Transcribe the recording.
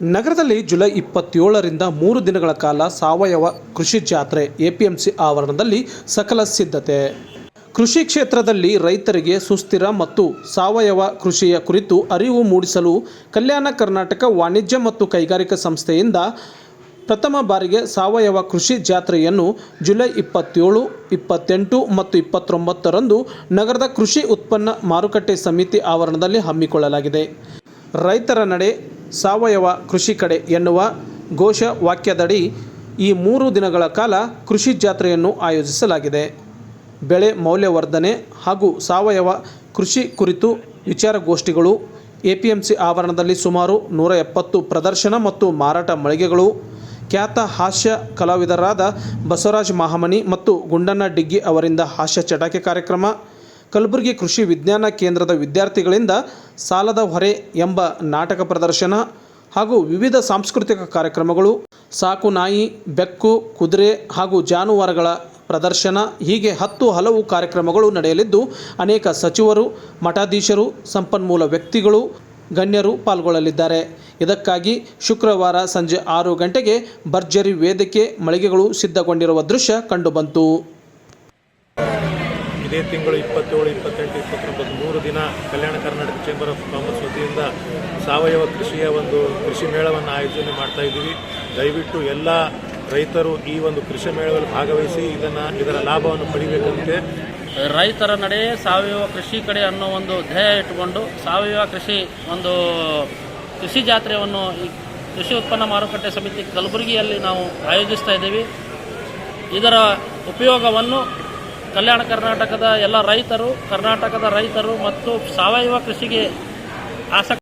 ನಗರದಲ್ಲಿ ಜುಲೈ ಇಪ್ಪತ್ತೇಳರಿಂದ ಮೂರು ದಿನಗಳ ಕಾಲ ಸಾವಯವ ಕೃಷಿ ಜಾತ್ರೆ, ಎಪಿಎಂಸಿ ಆವರಣದಲ್ಲಿ ಸಕಲ ಸಿದ್ಧತೆ. ಕೃಷಿ ಕ್ಷೇತ್ರದಲ್ಲಿ ರೈತರಿಗೆ ಸುಸ್ಥಿರ ಮತ್ತು ಸಾವಯವ ಕೃಷಿಯ ಕುರಿತು ಅರಿವು ಮೂಡಿಸಲು ಕಲ್ಯಾಣ ಕರ್ನಾಟಕ ವಾಣಿಜ್ಯ ಮತ್ತು ಕೈಗಾರಿಕಾ ಸಂಸ್ಥೆಯಿಂದ ಪ್ರಥಮ ಬಾರಿಗೆ ಸಾವಯವ ಕೃಷಿ ಜಾತ್ರೆಯನ್ನು ಜುಲೈ ಇಪ್ಪತ್ತೇಳು, ಇಪ್ಪತ್ತೆಂಟು ಮತ್ತು ಇಪ್ಪತ್ತೊಂಬತ್ತರಂದು ನಗರದ ಕೃಷಿ ಉತ್ಪನ್ನ ಮಾರುಕಟ್ಟೆ ಸಮಿತಿ ಆವರಣದಲ್ಲಿ ಹಮ್ಮಿಕೊಳ್ಳಲಾಗಿದೆ. ರೈತರ ನಡೆ ಸಾವಯವ ಕೃಷಿ ಕಡೆ ಎನ್ನುವ ಘೋಷ ವಾಕ್ಯದಡಿ ಈ ಮೂರು ದಿನಗಳ ಕಾಲ ಕೃಷಿ ಜಾತ್ರೆಯನ್ನು ಆಯೋಜಿಸಲಾಗಿದೆ. ಬೆಳೆ ಮೌಲ್ಯವರ್ಧನೆ ಹಾಗೂ ಸಾವಯವ ಕೃಷಿ ಕುರಿತು ವಿಚಾರಗೋಷ್ಠಿಗಳು, ಎಪಿಎಂಸಿ ಆವರಣದಲ್ಲಿ ಸುಮಾರು ನೂರ ಎಪ್ಪತ್ತು ಪ್ರದರ್ಶನ ಮತ್ತು ಮಾರಾಟ ಮಳಿಗೆಗಳು, ಖ್ಯಾತ ಹಾಸ್ಯ ಕಲಾವಿದರಾದ ಬಸವರಾಜ್ ಮಹಾಮನಿ ಮತ್ತು ಗುಂಡಣ್ಣ ಡಿಗ್ಗಿ ಅವರಿಂದ ಹಾಸ್ಯ ಚಟಾಕಿ ಕಾರ್ಯಕ್ರಮ ಕಲಬುರಗಿ ಕೃಷಿ ವಿಜ್ಞಾನ ಕೇಂದ್ರದ ವಿದ್ಯಾರ್ಥಿಗಳಿಂದ ಸಾಲದ ಹೊರೆ ಎಂಬ ನಾಟಕ ಪ್ರದರ್ಶನ ಹಾಗೂ ವಿವಿಧ ಸಾಂಸ್ಕೃತಿಕ ಕಾರ್ಯಕ್ರಮಗಳು, ಸಾಕು ನಾಯಿ, ಬೆಕ್ಕು, ಕುದುರೆ ಹಾಗೂ ಜಾನುವಾರುಗಳ ಪ್ರದರ್ಶನ, ಹೀಗೆ ಹತ್ತು ಹಲವು ಕಾರ್ಯಕ್ರಮಗಳು ನಡೆಯಲಿದ್ದು, ಅನೇಕ ಸಚಿವರು, ಮಠಾಧೀಶರು, ಸಂಪನ್ಮೂಲ ವ್ಯಕ್ತಿಗಳು, ಗಣ್ಯರು ಪಾಲ್ಗೊಳ್ಳಲಿದ್ದಾರೆ. ಇದಕ್ಕಾಗಿ ಶುಕ್ರವಾರ ಸಂಜೆ ಆರು ಗಂಟೆಗೆ ಭರ್ಜರಿ ವೇದಿಕೆ ಮಳಿಗೆಗಳು ಸಿದ್ಧಗೊಂಡಿರುವ ದೃಶ್ಯ ಕಂಡುಬಂತು. ಇದೇ ತಿಂಗಳು ಇಪ್ಪತ್ತೇಳು, ಇಪ್ಪತ್ತೆಂಟು, ಇಪ್ಪತ್ತೊಂಬತ್ತು, ಮೂರು ದಿನ Kalyana Karnataka chamber of commerce ವತಿಯಿಂದ ಸಾವಯವ ಕೃಷಿಯ ಒಂದು ಕೃಷಿ ಮೇಳವನ್ನು ಆಯೋಜನೆ ಮಾಡ್ತಾ ಇದ್ದೀವಿ. ದಯವಿಟ್ಟು ಎಲ್ಲ ರೈತರು ಈ ಒಂದು ಕೃಷಿ ಮೇಳದಲ್ಲಿ ಭಾಗವಹಿಸಿ ಇದನ್ನು, ಇದರ ಲಾಭವನ್ನು ಪಡಿಬೇಕಂತೆ. ರೈತರ ನಡೆ ಸಾವಯವ ಕೃಷಿ ಕಡೆ ಅನ್ನೋ ಒಂದು ಧ್ಯೇಯ ಇಟ್ಟುಕೊಂಡು ಸಾವಯವ ಕೃಷಿ ಒಂದು ಕೃಷಿ ಜಾತ್ರೆಯನ್ನು ಈ ಕೃಷಿ ಉತ್ಪನ್ನ ಮಾರುಕಟ್ಟೆ ಸಮಿತಿ ಕಲಬುರಗಿಯಲ್ಲಿ ನಾವು ಆಯೋಜಿಸ್ತಾ ಇದ್ದೀವಿ. ಇದರ ಉಪಯೋಗವನ್ನು ಕಲ್ಯಾಣ ಕರ್ನಾಟಕದ ಎಲ್ಲ ರೈತರು ಕರ್ನಾಟಕದ ರೈತರು ಮತ್ತು ಸಾವಯವ ಕೃಷಿಗೆ ಆಸಕ್ತಿ